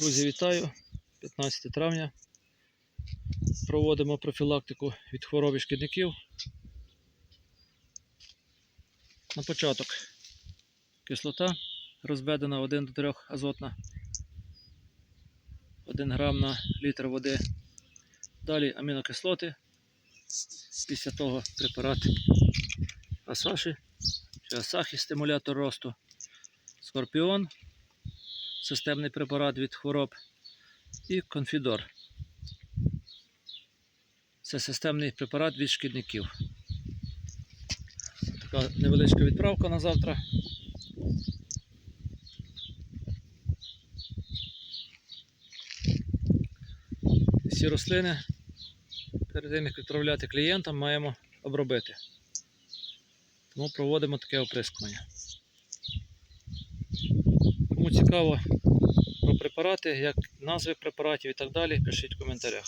Друзі, вітаю! 15 травня. Проводимо профілактику від хвороб шкідників. На початок кислота розведена 1 до 3 азотна. 1 грам на літр води. Далі амінокислоти. Після того препарат Асаші чи Асахі стимулятор росту. Скорпіон системний препарат від хвороб і конфідор. Це системний препарат від шкідників. Така невеличка відправка на завтра. Всі рослини перед тим, як відправляти клієнтам, маємо обробити. Тому проводимо таке оприскування. Цікаво про препарати, як назви препаратів і так далі, пишіть в коментарях.